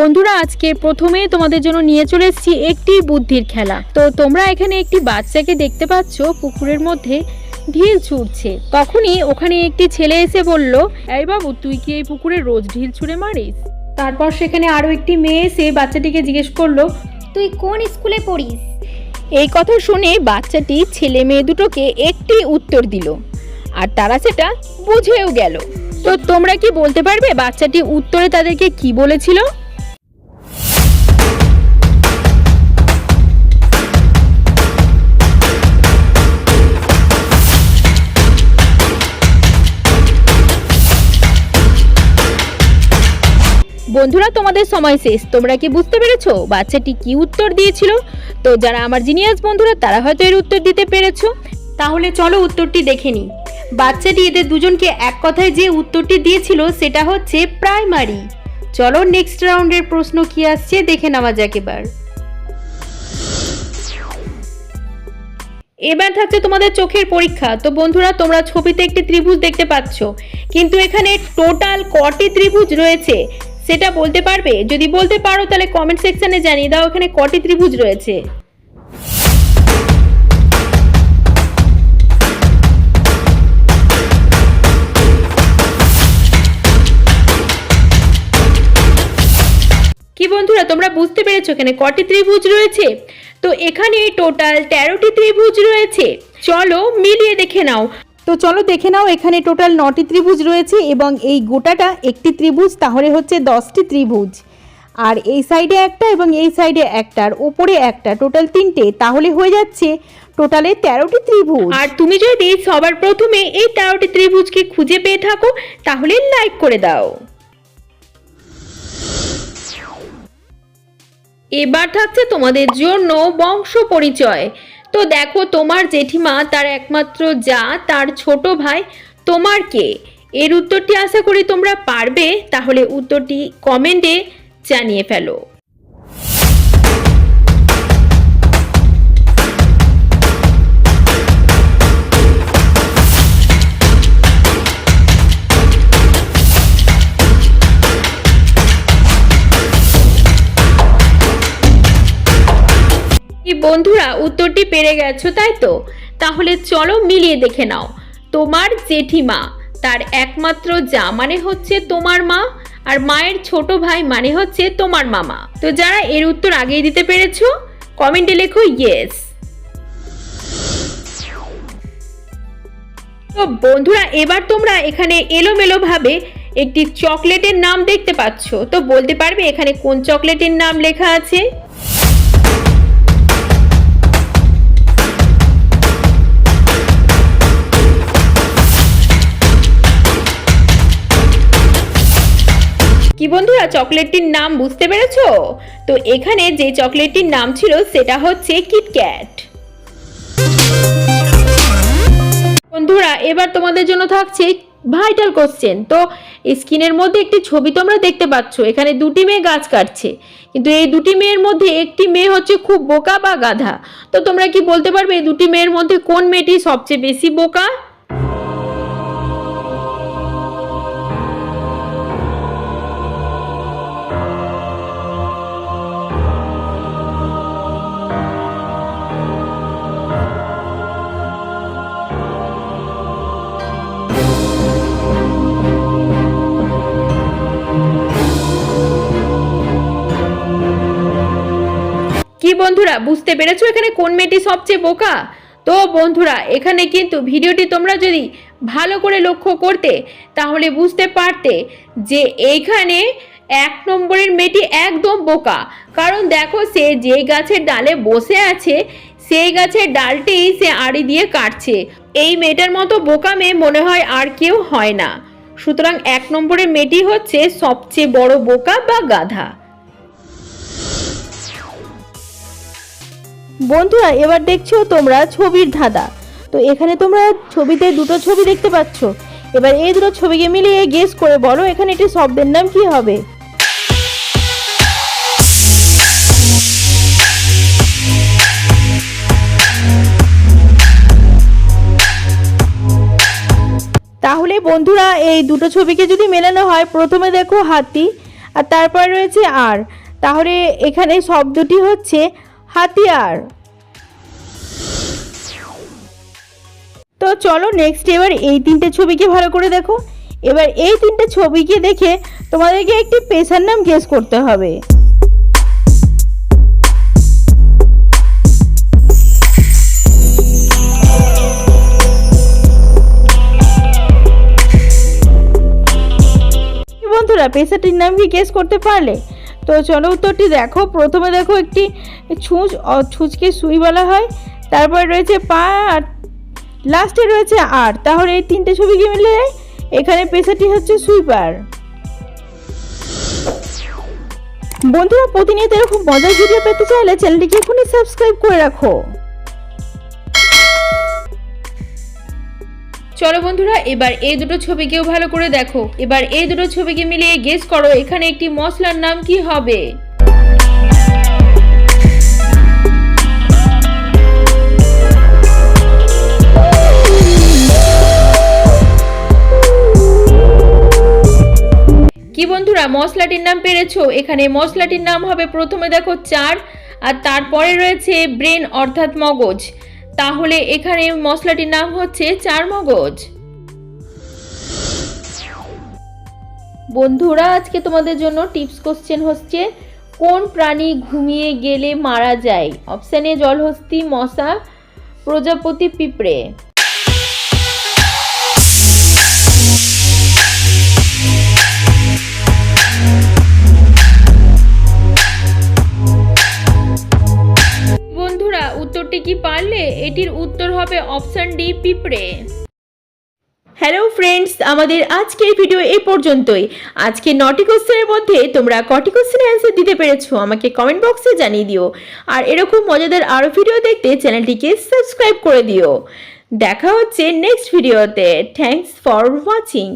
বন্ধুরা, আজকে প্রথমেই তোমাদের জন্য নিয়ে চলে এসেছি একটি বুদ্ধির খেলা। তো তোমরা এখানে একটি বাচ্চাকে দেখতে পাচ্ছ, পুকুরের মধ্যে ঢিল ছুঁড়ছে। তখনই ওখানে একটি ছেলে এসে বলল, এই বাবু, তুই কি এই পুকুরে রোজ ঢিল ছুঁড়ে মারিস? তারপর সেখানে আরও একটি মেয়ে এসে বাচ্চাটিকে জিজ্ঞেস করল, তুই কোন স্কুলে পড়িস? এই কথা শুনে বাচ্চাটি ছেলে মেয়ে দুটোকে একটি উত্তর দিল, আর তারা সেটা বুঝেও গেল। তো তোমরা কি বলতে পারবে, বাচ্চাটি উত্তরে তাদেরকে কি বলেছিল? বন্ধুরা, তোমাদের সময় শেষ। তোমরা কি বুঝতে পেরেছ? বাচ্চাটি কি উত্তর দিয়েছিল? তো যারা আমার জিনিয়াস বন্ধুরা, তারা হয়তো এর উত্তর দিতে পেরেছ। তাহলে চলো উত্তরটি দেখে নিই। বাচ্চাটি এদের দুজনকে এক কথায় যে উত্তরটি দিয়েছিল, সেটা হচ্ছে প্রাইমারি। চলো নেক্সট রাউন্ডের প্রশ্ন কি আসছে, দেখে নেওয়া যাক এবার। এবার থাকছে তোমাদের চোখের পরীক্ষা। তো বন্ধুরা, তোমরা ছবিতে একটি ত্রিভুজ দেখতে পাচ্ছ। কিন্তু এখানে টোটাল কটি ত্রিভুজ রয়েছে? সেটা বলতে পারবে? যদি বলতে পারো, তাহলে কমেন্ট সেকশনে জানিয়ে দাও, এখানে কটি ত্রিভুজ রয়েছে। কি বন্ধুরা, তোমরা বুঝতে পেরেছ এখানে কটি ত্রিভুজ রয়েছে? তো এখানে টোটাল তেরোটি ত্রিভুজ রয়েছে। চলো মিলিয়ে দেখে নাও। তো চলো দেখে নাও, এখানে টোটাল নটি ত্রিভুজ রয়েছে এবং এই গোটাটা একটি ত্রিভুজ, তাহলে হচ্ছে দশটি ত্রিভুজ। আর এই সাইডে একটা এবং এই সাইডে একটার ওপরে একটা টোটাল তিনটে, তাহলে হয়ে যাচ্ছে টোটালে তেরোটি ত্রিভুজ। আর তুমি যদি সবার প্রথমে এই তেরোটি ত্রিভুজকে খুঁজে পেয়ে থাকো, তাহলে লাইক করে দাও। এবার থাকছে তোমাদের জন্য বংশ পরিচয়। তো দেখো, তোমার জেঠিমা তার একমাত্র যা, তার ছোট ভাই, তোমার কে? এর উত্তরটি আশা করি তোমরা পারবে, তাহলে উত্তরটি কমেন্টে জানিয়ে ফেলো। বন্ধুরা, উত্তরটি পেরে গেছো, তাই তো? তাহলে চলো মিলিয়ে দেখে নাও। তোমার জেঠিমা, তার একমাত্র যা মানে হচ্ছে তোমার মা, আর মায়ের ছোট ভাই মানে হচ্ছে তোমার মামা। তো যারা এর উত্তর আগেই দিতে পেরেছ, কমেন্টে লেখো ইয়েস তো বন্ধুরা, এবার তোমরা এখানে এলোমেলো ভাবে একটি চকলেটের নাম দেখতে পাচ্ছ। তো বলতে পারবে এখানে কোন চকলেটের নাম লেখা আছে? কি বন্ধুরা, চকলেটটির নাম বুঝতে পেরেছ? তো এখানে যে চকলেটটির নাম ছিল, সেটা হচ্ছে কিটক্যাট বন্ধুরা, এবার তোমাদের জন্য থাকছে ভাইটাল কোশ্চেন তো স্ক্রিনের মধ্যে একটি ছবি তোমরা দেখতে পাচ্ছ, এখানে দুটি মেয়ে গাছ কাটছে। কিন্তু এই দুটি মেয়ের মধ্যে একটি মেয়ে হচ্ছে খুব বোকা বা গাধা। তো তোমরা কি বলতে পারবে, এই দুটি মেয়ের মধ্যে কোন মেয়েটি সবচেয়ে বেশি বোকা? বন্ধুরা, বুঝতে পেরেছ এখানে কোন মেয়েটি সবচেয়ে বোকা? তো বন্ধুরা, এখানে কিন্তু ভিডিওটি তোমরা যদি ভালো করে লক্ষ্য করতে, তাহলে বুঝতে পারতে যে এইখানে এক নম্বরের মেয়েটি একদম বোকা। কারণ দেখো, সে যে গাছের ডালে বসে আছে, সেই গাছের ডালটি সে আড়ি দিয়ে কাটছে। এই মেয়েটার মতো বোকা মেয়ে মনে হয় আর কেউ হয় না। সুতরাং এক নম্বরের মেয়েটি হচ্ছে সবচেয়ে বড় বোকা বা গাধা। বন্ধুরা, এবার দেখছ তোমরা ছবির ধাঁধা। তো এখানে তোমরা ছবিতে দুটো ছবি দেখতে পাচ্ছ। এবার এই দুটো ছবিকে মিলিয়ে গেস করে বলো এখানে একটি শব্দের নাম কি হবে। তাহলে বন্ধুরা, এই দুটো ছবিকে যদি মেলানো হয়, প্রথমে দেখো হাতি, আর তারপর রয়েছে আর। তাহলে এখানে শব্দটি হচ্ছে হাতিয়ার। তো চলো নেক্সট এবার এই তিনটে ছবিকে ভালো করে দেখো। এবার এই তিনটে ছবিকে দেখে তোমাদেরকে একটি পেশার নাম গেস করতে হবে। বন্ধুরা, পেশাটির নাম কি গেস করতে পারলে? তো চলো উত্তরটি দেখো। প্রথমে দেখো একটি ছুঁচ ছুঁচকে সুই বলা হয়। তারপরে রয়েছে পা আর লাস্টে রয়েছে আর। তাহলে এই তিনটে ছবি কি মিলে এখানে পেশাটি হচ্ছে সুইপার। বন্ধুরা, প্রতিনিয়ত এরকম মজার ভিডিও পেতে চাইলে চ্যানেলটিকে এখনই সাবস্ক্রাইব করে রাখো। চলো বন্ধুরা, এবার এই দুটো ছবিকেও ভালো করে দেখো। এবার এই দুটো ছবিকে মিলিয়ে গেস করো, এখানে একটি মশলার নাম কি হবে। কি বন্ধুরা, মশলাটির নাম পেরেছ? এখানে মশলাটির নাম হবে, প্রথমে দেখো চার, আর তারপরে রয়েছে ব্রেন, অর্থাৎ মগজ। তাহলে এখানে মশলাটির নাম হচ্ছে চার মগজ বন্ধুরা, আজকে তোমাদের জন্য টিপস কোশ্চেন হচ্ছে, কোন প্রাণী ঘুমিয়ে গেলে মারা যায়? অপশানে জলহস্তি, মশা, প্রজাপতি, পিঁপড়ে। এটির উত্তর হবে অপশন ডি, পিঁপড়ে। হ্যালো ফ্রেন্ডস আমাদের আজকের ভিডিও এই পর্যন্তই। আজকে নটি কোশ্চেনের মধ্যে তোমরা কটি কোশ্চেনের অ্যান্সার দিতে পেরেছ, আমাকে কমেন্ট বক্সে জানিয়ে দিও। আর এরকম মজাদার আরও ভিডিও দেখতে চ্যানেলটিকে সাবস্ক্রাইব করে দিও। দেখা হচ্ছে নেক্সট ভিডিওতে থ্যাংকস ফর ওয়াচিং